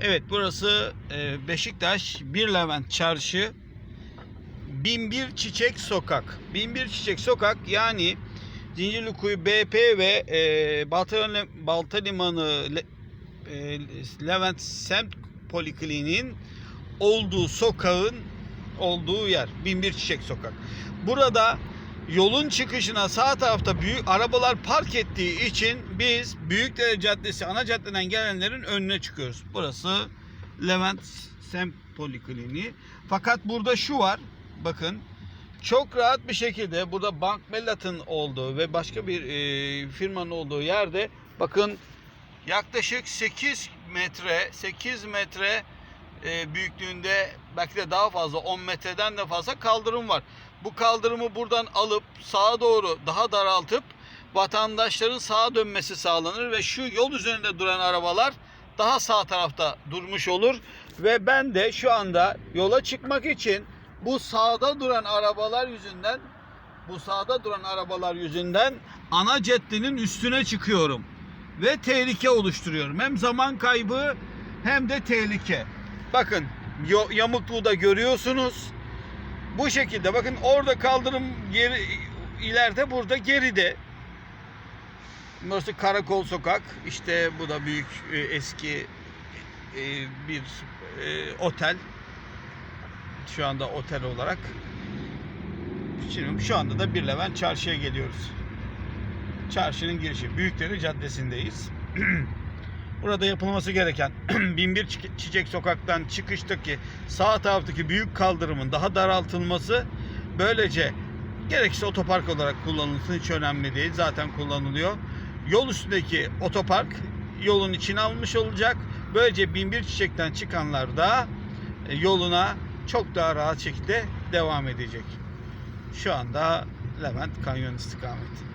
Evet burası e, Beşiktaş Bir Levent Çarşı 1001 Çiçek Sokak. 1001 Çiçek Sokak yani Zincirlikuyu BP ve e, Balta, Balta Limanı Le- e, Levent Semt Polikliniğinin olduğu sokağın olduğu yer. 1001 Çiçek Sokak. Burada yolun çıkışına sağ tarafta büyük arabalar park ettiği için biz Büyükdere Caddesi ana caddeden gelenlerin önüne çıkıyoruz. Burası Levent Semt Polikliniği. Fakat burada şu var. Bakın çok rahat bir şekilde burada Bank Mellat'ın olduğu ve başka bir e, firmanın olduğu yerde bakın yaklaşık 8 metre 8 metre e, büyüklüğünde belki de daha fazla 10 metreden de fazla kaldırım var. Bu kaldırımı buradan alıp sağa doğru daha daraltıp vatandaşların sağa dönmesi sağlanır ve şu yol üzerinde duran arabalar daha sağ tarafta durmuş olur ve ben de şu anda yola çıkmak için bu sağda duran arabalar yüzünden bu sağda duran arabalar yüzünden ana caddenin üstüne çıkıyorum ve tehlike oluşturuyorum. Hem zaman kaybı hem de tehlike. Bakın yamukluğu da görüyorsunuz. Bu şekilde bakın orada kaldırım geri ileride burada geride. Burası Karakol Sokak. İşte bu da büyük e, eski e, bir e, otel. Şu anda otel olarak. Şimdi şu anda da Bir Levent Çarşı'ya geliyoruz. Çarşının girişi. Büyükdere Caddesi'ndeyiz. Burada yapılması gereken 1001 Çi- Çiçek Sokak'tan çıkıştaki sağ taraftaki büyük kaldırımın daha daraltılması böylece gerekirse otopark olarak kullanılsın hiç önemli değil. Zaten kullanılıyor. Yol üstündeki otopark yolun içine almış olacak. Böylece 1001 Çiçek'ten çıkanlar da e, yoluna çok daha rahat şekilde devam edecek. Şu anda Levent Kanyon istikameti.